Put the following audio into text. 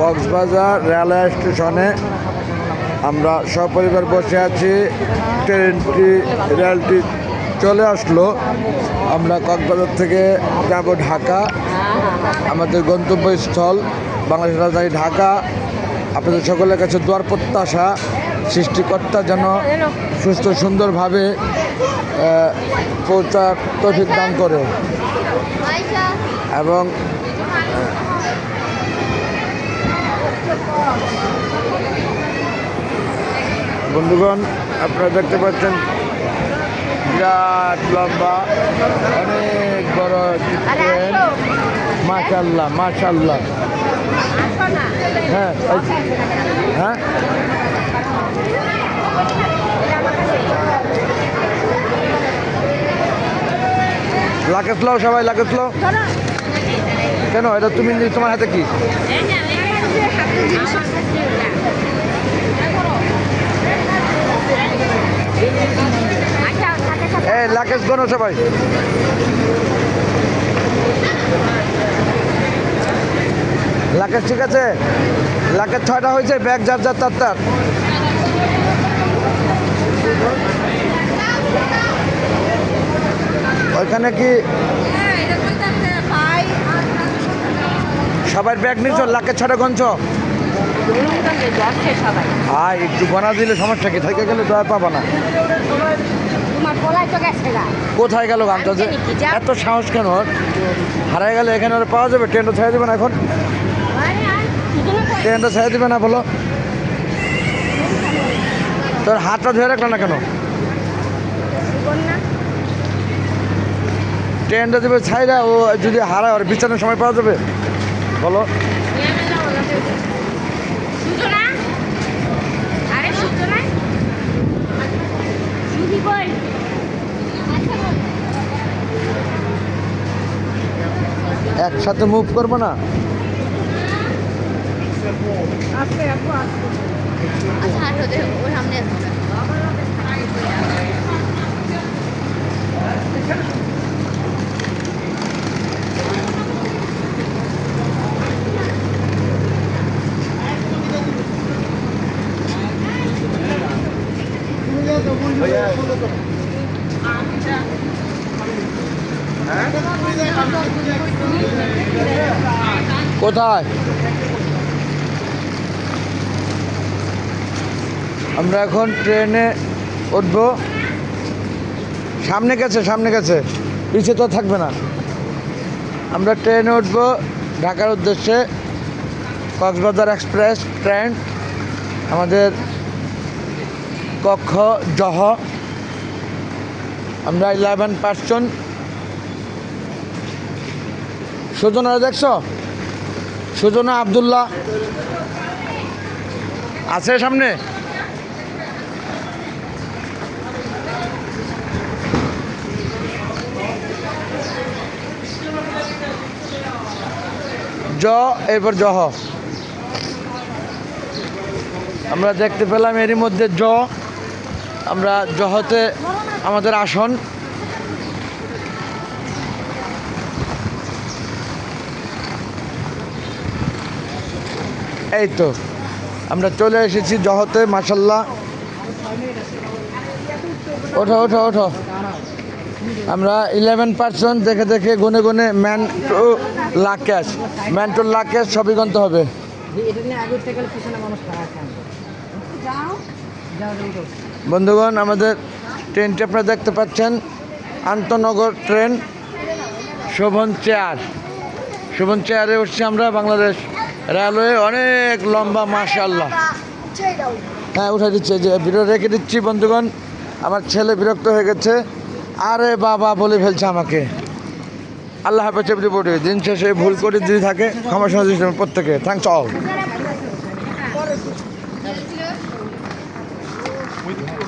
Cox's Bazar railway স্টেশনে আমরা সপরিবার বসে আছি। ট্রেনটি, রেলটি চলে আসলো। আমরা কক্সবাজার থেকে যাব ঢাকা। আমাদের গন্তব্যস্থল বাংলাদেশ রাজধানী ঢাকা। আপনাদের সকলের কাছে দোয়ার প্রত্যাশা, সৃষ্টিকর্তা যেন সুস্থ সুন্দরভাবে পৌঁছার তৌফিক দান করে। এবং বন্ধুগণ আপনারা দেখতে পাচ্ছেন বিরাট লম্বা অনেক বড় ট্রেন। মাশাল্লাহ মাশাল্লাহ হ্যাঁ হ্যাঁ? লাকেশ লও সবাই লাকেশ লও। কেন? এটা তুমি তোমার হাতে কি? লাকেশ গনো সবাই। লাকেশ ঠিক আছে? লাকেশ ছয়টা হয়েছে, ব্যাগ যার যার, তার তার। ওইখানে কি সবার ব্যাগ নিচ্ছ লাকের ছটা গঞ্চ আয় একটু গনা দিলে সমস্যা কি? থেকে গেলে দয়া পাবা না। তো কোথায় গেল গানটা যে? এত সাহস কেন? হারায় গেলে এখানে পাওয়া যাবে? ট্রেনটা ছেড়ে দেবে না এখন? ট্রেনটা ছেড়ে দেবে না বলো। তোর হাতটা ধরে রাখল না কেন? ট্রেনটা দেবে ছাইরা ও যদি হারায় ওর বিছানার সময় পাওয়া যাবে। বলো। সুজনা আরে সুজনা সুজি কই? একসাথে মুভ করব না? আচ্ছা আর সামনে কোথায়? আমরা এখন ট্রেনে উঠব। সামনে গেছে সামনে গেছে। পিছিয়ে তো থাকবে না। আমরা ট্রেনে উঠব ঢাকার উদ্দেশ্যে কক্সবাজার এক্সপ্রেস, ট্রেন। আমাদের কক্ষ, জহ। আমরা ইলেভেন পার্সন সুজনারা দেখছ? সুজনা, আবদুল্লাহ। আছে সামনে? জ, এরপর জহ। আমরা দেখতে পেলাম এরই মধ্যে জ। আমরা জহতে আমাদের আসন। এই তো আমরা চলে এসেছি জহতে মাসাল্লাহ ওঠো ওঠো ওঠো। আমরা ইলেভেন পার্সেন্ট দেখে দেখে গুনে গুনে ম্যান টু লাকেশ ম্যান টু লাকেশ সবই গন্ত হবে। বন্ধুগণ, আমাদের ট্রেনটি আপনারা দেখতে পাচ্ছেন। আন্তনগর ট্রেন, শোভন চেয়ার। শোভন চেয়ারে উঠছি আমরা, বাংলাদেশ রেলওয়ে। অনেক লম্বা মাশাল্লাহ হ্যাঁ উঠে দিচ্ছে যে বিরত রেখে দিচ্ছি, বন্ধুগণ। আমার ছেলে বিরক্ত হয়ে গেছে। আরে বাবা, বলে ফেলছে আমাকে। আল্লাহ হাফেজ বডি দিন শেষে ভুল করে যদি থাকে, ক্ষমা সমাজ প্রত্যেকে। Thanks all everything.